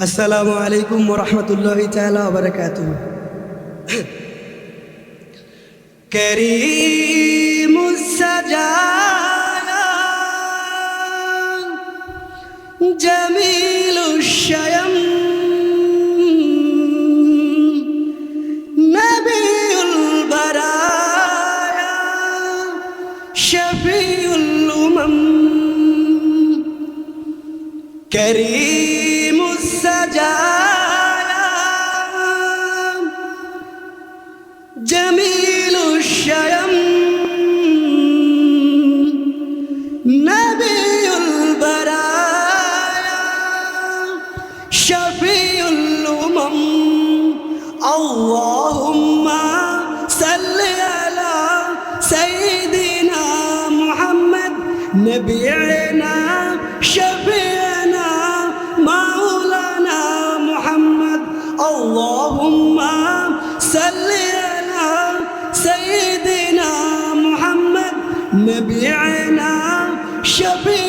السلام عليكم ورحمة الله تعالى وبركاته. كريم السجايا جميل الشيم نبي البرايا شفي الأمم. كريم السجايا جميل الشيم نبي البرايا شفيع الأمم اللهم صل على سيدنا محمد نبينا شفيعنا اللهم صل على سيدنا محمد نبينا شفيعنا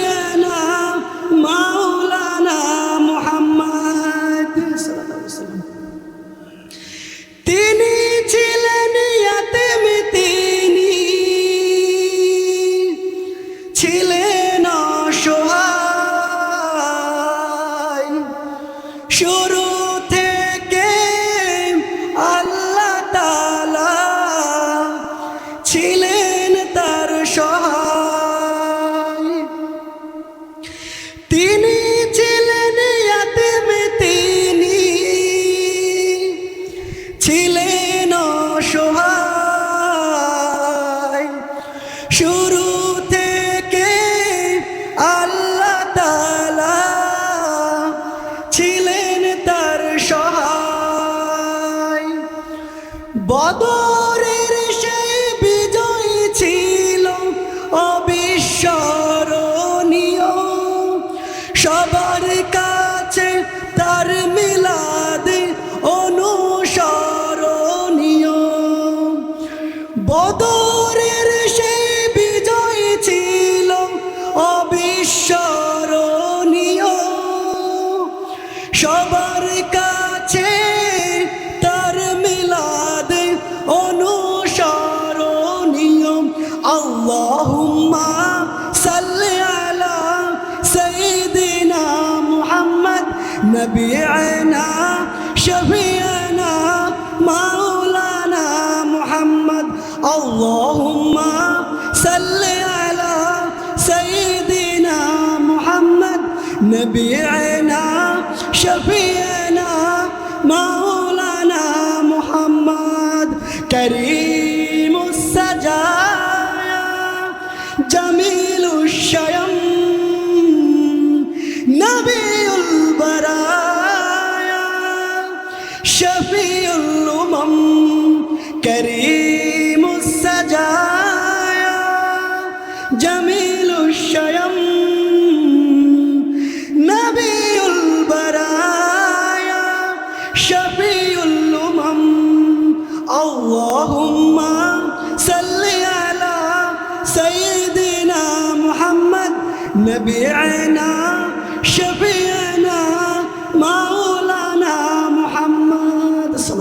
ছিলেন তার সহায়। তিনি ছিলেন তিনি ছিলেন অসহায়। শুরু থেকে আল্লাহ ছিলেন তার সহায়। বদরের নবীনা শফিয়ানা, মাওলানা মুহাম্মদ, আল্লাহুম্মা সাল্লি আলা সাইয়্যিদিনা মুহাম্মদ নবীনা শফিয়ানা, মাওলানা মুহাম্মদ, করিমুস সাজায়া জামিলুশ শায়া শফিউল উমম করিমুস সাজায়া জামিলুশ শায়াম নবিউল বারায়া শফিউল উমম আল্লাহুম্মা সাল্লি আলা সাইয়্যিদিনা মুহাম্মদ নবিয়িনা مولانا محمد